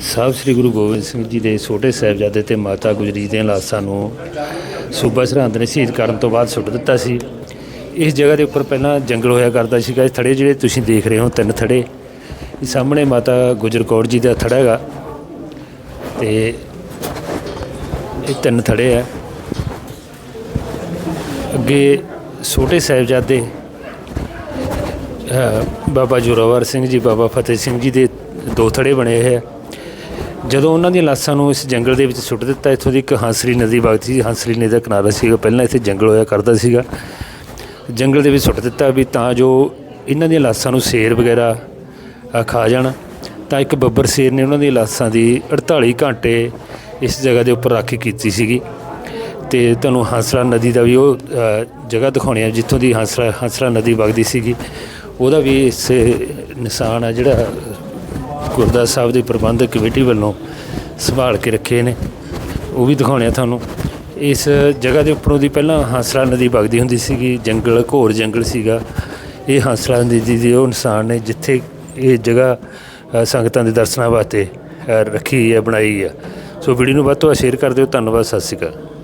ਸਾਹਿਬ ਸ੍ਰੀ ਗੁਰੂ ਗੋਬਿੰਦ ਸਿੰਘ ਜੀ ਦੇ ਛੋਟੇ ਸਾਹਿਬਜ਼ਾਦੇ ਤੇ ਮਾਤਾ ਗੁਜਰੀ ਦੀਆਂ ਲਾਸ਼ਾਂ ਨੂੰ ਸੂਬਾ ਸਰਹੰਦ ਨੇ ਸ਼ਹੀਦ ਕਰਨ ਤੋਂ ਬਾਅਦ ਸੁੱਟ ਦਿੱਤਾ ਸੀ। ਇਸ ਜਗ੍ਹਾ ਦੇ ਉੱਪਰ ਪਹਿਲਾਂ ਜੰਗਲ ਹੋਇਆ ਕਰਦਾ ਸੀਗਾ। ਇਹ ਥੜੇ ਜਿਹੜੇ ਤੁਸੀਂ ਦੇਖ ਰਹੇ ਹੋ, ਤਿੰਨ ਥੜੇ। ਇਹ ਸਾਹਮਣੇ ਮਾਤਾ ਗੁਜਰ ਕੌਰ ਜੀ ਦਾ ਥੜਾ ਹੈਗਾ ਤੇ ਇਹ ਤਿੰਨ ਥੜੇ ਆ। ਅੱਗੇ ਛੋਟੇ ਸਾਹਿਬਜ਼ਾਦੇ ਬਾਬਾ ਜੋਰਾਵਰ ਸਿੰਘ ਜੀ, ਬਾਬਾ ਫਤਿਹ ਸਿੰਘ ਜੀ ਦੇ ਦੋ ਥੜੇ ਬਣੇ ਹੋਏ ਆ। ਜਦੋਂ ਉਹਨਾਂ ਦੀਆਂ ਲਾਸ਼ਾਂ ਨੂੰ ਇਸ ਜੰਗਲ ਦੇ ਵਿੱਚ ਸੁੱਟ ਦਿੱਤਾ, ਇੱਥੋਂ ਦੀ ਇੱਕ ਹੰਸਰੀ ਨਦੀ ਵਗਦੀ ਸੀ। ਹੰਸਰੀ ਨਦੀ ਦਾ ਕਿਨਾਰਾ ਸੀਗਾ। ਪਹਿਲਾਂ ਇੱਥੇ ਜੰਗਲ ਹੋਇਆ ਕਰਦਾ ਸੀਗਾ। ਜੰਗਲ ਦੇ ਵਿੱਚ ਸੁੱਟ ਦਿੱਤਾ ਵੀ ਤਾਂ ਜੋ ਇਹਨਾਂ ਦੀਆਂ ਲਾਸ਼ਾਂ ਨੂੰ ਸ਼ੇਰ ਵਗੈਰਾ ਖਾ ਜਾਣ। ਤਾਂ ਇੱਕ ਬੱਬਰ ਸ਼ੇਰ ਨੇ ਉਹਨਾਂ ਦੀਆਂ ਲਾਸ਼ਾਂ ਦੀ 48 ਘੰਟੇ ਇਸ ਜਗ੍ਹਾ ਦੇ ਉੱਪਰ ਰਾਖੀ ਕੀਤੀ ਸੀਗੀ। ਤੇ ਤੁਹਾਨੂੰ ਹੰਸਰਾ ਨਦੀ ਦਾ ਵੀ ਉਹ ਜਗ੍ਹਾ ਦਿਖਾਉਣੀ ਹੈ ਜਿੱਥੋਂ ਦੀ ਹਾਂਸਰਾ, ਹੰਸਰਾ ਨਦੀ ਵਗਦੀ ਸੀਗੀ। ਉਹਦਾ ਵੀ ਇਸ ਨਿਸ਼ਾਨ ਆ ਜਿਹੜਾ ਗੁਰਦੁਆਰਾ ਸਾਹਿਬ ਦੀ ਪ੍ਰਬੰਧਕ ਕਮੇਟੀ ਵੱਲੋਂ ਸੰਭਾਲ ਕੇ ਰੱਖੇ ਨੇ। ਉਹ ਵੀ ਦਿਖਾਉਣੇ ਆ ਤੁਹਾਨੂੰ। ਇਸ ਜਗ੍ਹਾ ਦੇ ਉੱਪਰੋਂ ਦੀ ਪਹਿਲਾਂ ਹੰਸਰਾ ਨਦੀ ਵਗਦੀ ਹੁੰਦੀ ਸੀਗੀ, ਜੰਗਲ, ਘੋਰ ਜੰਗਲ ਸੀਗਾ। ਇਹ ਹੰਸਰਾ ਨਦੀ ਦੇ ਉਹ ਇਨਸਾਨ ਨੇ ਜਿੱਥੇ ਇਹ ਜਗ੍ਹਾ ਸੰਗਤਾਂ ਦੇ ਦਰਸ਼ਨਾਂ ਵਾਸਤੇ ਰੱਖੀ ਹੈ, ਬਣਾਈ ਹੈ। ਸੋ ਵੀਡੀਓ ਨੂੰ ਵੱਧ ਤੋਂ ਵੱਧ ਸ਼ੇਅਰ ਕਰ ਦਿਓ। ਧੰਨਵਾਦ, ਸਤਿ ਸ਼੍ਰੀ ਅਕਾਲ।